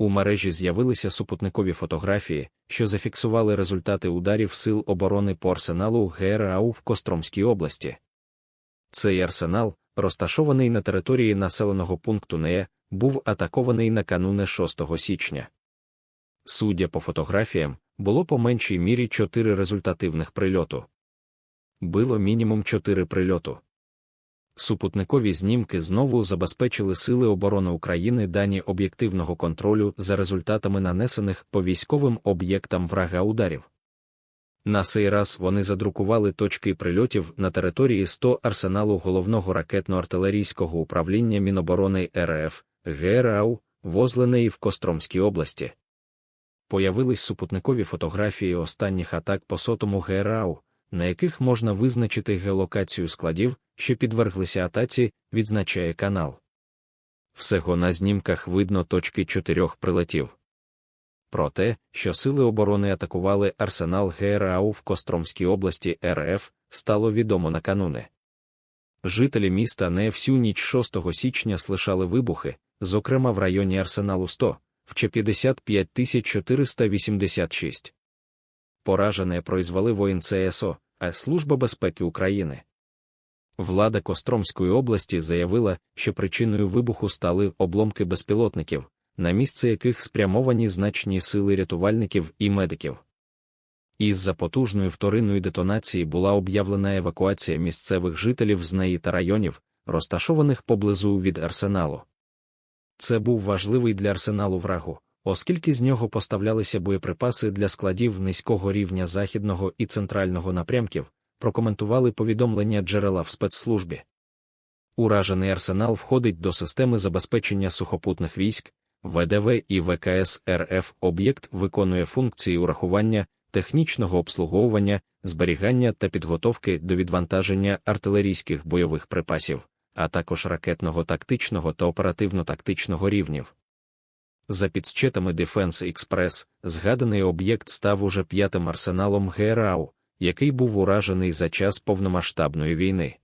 У мережі з'явилися супутникові фотографії, що зафіксували результати ударів сил оборони по арсеналу ГРАУ в Костромській області. Цей арсенал, розташований на території населеного пункту НЕ, був атакований накануне 6 січня. Суддя по фотографіям, було по меншій мірі чотири результативних прильоту. Било мінімум чотири прильоту. Супутникові знімки знову забезпечили Сили оборони України дані об'єктивного контролю за результатами нанесених по військовим об'єктам врага ударів. На цей раз вони задрукували точки прильотів на території 100 арсеналу головного ракетно-артилерійського управління Міноборони РФ ГРАУ, возленої в Костромській області. Появились супутникові фотографії останніх атак по сотому ГРАУ, на яких можна визначити геолокацію складів, що підверглися атаці, відзначає канал. Всього на знімках видно точки чотирьох прилетів. Про те, що сили оборони атакували арсенал ГРАУ в Костромській області РФ, стало відомо накануне. Жителі міста не всю ніч 6 січня слишали вибухи, зокрема в районі арсеналу 100, в Ч 55486. Поражене произвели воїн ЦСО, а Служба безпеки України. Влада Костромської області заявила, що причиною вибуху стали обломки безпілотників, на місце яких спрямовані значні сили рятувальників і медиків. Із-за потужної вторинної детонації була об'явлена евакуація місцевих жителів з неї та районів, розташованих поблизу від арсеналу. Це був важливий для арсеналу врагу, оскільки з нього поставлялися боєприпаси для складів низького рівня західного і центрального напрямків, прокоментували повідомлення джерела в спецслужбі. Уражений арсенал входить до системи забезпечення сухопутних військ, ВДВ і ВКС РФ. Об'єкт виконує функції урахування, технічного обслуговування, зберігання та підготовки до відвантаження артилерійських бойових припасів, а також ракетного тактичного та оперативно-тактичного рівнів. За підсчетами Defense Express, згаданий об'єкт став уже п'ятим арсеналом ГРАУ, який був уражений за час повномасштабної війни.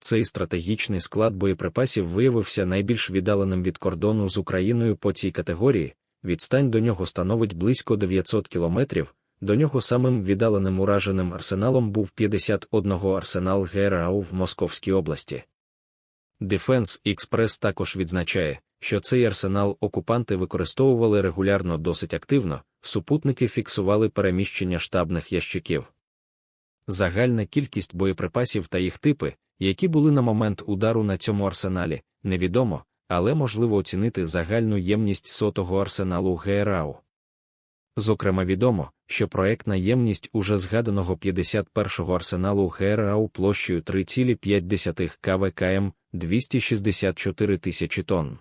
Цей стратегічний склад боєприпасів виявився найбільш віддаленим від кордону з Україною по цій категорії, відстань до нього становить близько 900 кілометрів, до нього самим віддаленим ураженим арсеналом був 51 арсенал ГРАУ в Московській області. Defense Express також відзначає, що цей арсенал окупанти використовували регулярно досить активно, супутники фіксували переміщення штабних ящиків. Загальна кількість боєприпасів та їх типи, які були на момент удару на цьому арсеналі, невідомо, але можливо оцінити загальну ємність сотого арсеналу ГРАУ. Зокрема, відомо, що проектна ємність уже згаданого 51-го арсеналу ГРАУ площею 3,5 КВКМ 264 тисячі тонн.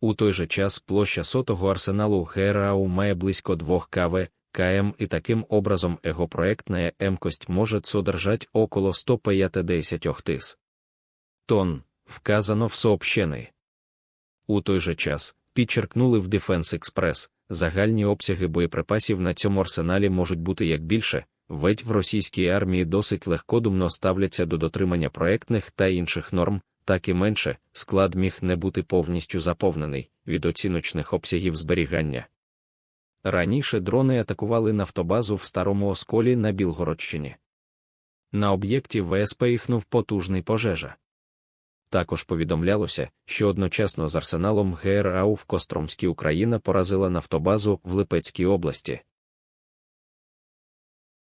У той же час площа сотого арсеналу ГРАУ має близько 2 КВ КМ і таким образом его проектная емкость может содержать около 150 тис. Тонн, вказано в сообщенні. У той же час, підчеркнули в Defense Express, загальні обсяги боєприпасів на цьому арсеналі можуть бути як більше, ведь в російській армії досить легкодумно ставляться до дотримання проектних та інших норм, так і менше, склад міг не бути повністю заповнений від оціночних обсягів зберігання. Раніше дрони атакували нафтобазу в старому осколі на Білгородщині. На об'єкті ВСП їхнув потужний пожежа. Також повідомлялося, що одночасно з арсеналом ГРАУ в Костромській Україна поразила нафтобазу в Липецькій області.